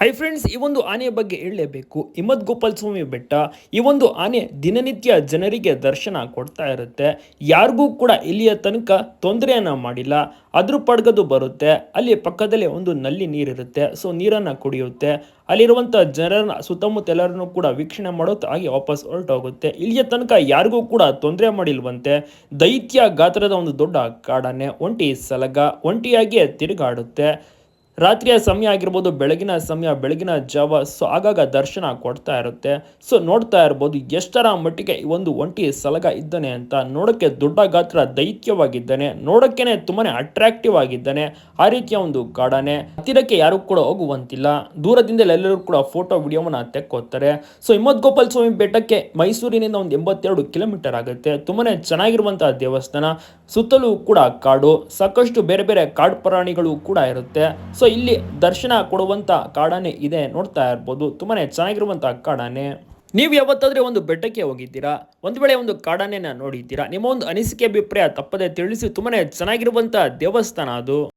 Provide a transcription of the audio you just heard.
Hi friends ಈ ಒಂದು ಆನೆಯ ಬಗ್ಗೆ ಹೇಳಲೇಬೇಕು. ಹಿಮದ್ ಗೋಪಾಲ್ ಸ್ವಾಮಿ ಬೆಟ್ಟ ಈ ಒಂದು ಆನೆ ದಿನನಿತ್ಯ ಜನರಿಗೆ ದರ್ಶನ ಕೊಡ್ತಾ ಇರುತ್ತೆ. ಯಾರಿಗೂ ಕೂಡ ಇಲ್ಲಿಯ ತನಕ ತೊಂದರೆಯನ್ನು ಮಾಡಿಲ್ಲ. ಅದ್ರ ಪಡ್ಗದು ಬರುತ್ತೆ. ಅಲ್ಲಿ ಪಕ್ಕದಲ್ಲೇ ಒಂದು ನಲ್ಲಿ ನೀರಿರುತ್ತೆ. ಸೊ ನೀರನ್ನು ಕುಡಿಯುತ್ತೆ. ಅಲ್ಲಿರುವಂಥ ಜನರನ್ನ ಸುತ್ತಮುತ್ತ ಎಲ್ಲರನ್ನು ಕೂಡ ವೀಕ್ಷಣೆ ಮಾಡೋದು ಹಾಗೆ ವಾಪಸ್ ಹೊರಟೋಗುತ್ತೆ. ಇಲ್ಲಿಯ ತನಕ ಯಾರಿಗೂ ಕೂಡ ತೊಂದರೆ ಮಾಡಿಲ್ವಂತೆ. ದೈತ್ಯ ಗಾತ್ರದ ಒಂದು ದೊಡ್ಡ ಕಾಡಾನೆ ಒಂಟಿ ಸಲಗ ಒಂಟಿಯಾಗಿಯೇ ತಿರುಗಾಡುತ್ತೆ. ರಾತ್ರಿಯ ಸಮಯ ಆಗಿರ್ಬೋದು, ಬೆಳಗಿನ ಸಮಯ, ಬೆಳಗಿನ ಜಾವ. ಸೊ ಆಗಾಗ ದರ್ಶನ ಕೊಡ್ತಾ ಇರುತ್ತೆ. ಸೊ ನೋಡ್ತಾ ಇರ್ಬೋದು, ಎಷ್ಟರ ಮಟ್ಟಿಗೆ ಈ ಒಂದು ಒಂಟಿ ಸಲಗ ಇದ್ದಾನೆ ಅಂತ. ನೋಡೋಕ್ಕೆ ದೊಡ್ಡ ಗಾತ್ರ, ದೈತ್ಯವಾಗಿದ್ದಾನೆ. ನೋಡೋಕ್ಕೇನೆ ತುಂಬಾನೇ ಅಟ್ರಾಕ್ಟಿವ್ ಆಗಿದ್ದಾನೆ. ಆ ರೀತಿಯ ಒಂದು ಗಾಡನೆ ಹತ್ತಿರಕ್ಕೆ ಯಾರು ಕೂಡ ಹೋಗುವಂತಿಲ್ಲ. ದೂರದಿಂದಲೇ ಎಲ್ಲರೂ ಕೂಡ ಫೋಟೋ ವಿಡಿಯೋವನ್ನು ತೆಕ್ಕೋತಾರೆ. ಸೊ ಹಿಮ್ಮತ್ ಗೋಪಾಲ್ ಸ್ವಾಮಿ ಬೆಟ್ಟಕ್ಕೆ ಮೈಸೂರಿನಿಂದ ಒಂದು ಎಂಬತ್ತೆರಡು ಕಿಲೋಮೀಟರ್ ಆಗುತ್ತೆ. ತುಂಬಾನೇ ಚೆನ್ನಾಗಿರುವಂತಹ ದೇವಸ್ಥಾನ. ಸುತ್ತಲೂ ಕೂಡ ಕಾಡು. ಸಾಕಷ್ಟು ಬೇರೆ ಬೇರೆ ಕಾಡು ಪ್ರಾಣಿಗಳು ಕೂಡ ಇರುತ್ತೆ. ಸೊ ಇಲ್ಲಿ ದರ್ಶನ ಕೊಡುವಂತ ಕಾಡಾನೆ ಇದೆ ನೋಡ್ತಾ ಇರ್ಬೋದು. ತುಂಬಾನೇ ಚೆನ್ನಾಗಿರುವಂಥ ಕಾಡಾನೆ. ನೀವು ಯಾವತ್ತಾದ್ರೆ ಒಂದು ಬೆಟ್ಟಕ್ಕೆ ಹೋಗಿದ್ದೀರಾ? ಒಂದು ವೇಳೆ ಒಂದು ಕಾಡಾನೆನ ನೋಡಿದ್ದೀರಾ? ನಿಮ್ಮ ಒಂದು ಅನಿಸಿಕೆ, ಅಭಿಪ್ರಾಯ ತಪ್ಪದೆ ತಿಳಿಸಿ, ತುಂಬಾನೇ ಚೆನ್ನಾಗಿರುವಂಥ ದೇವಸ್ಥಾನ ಅದು.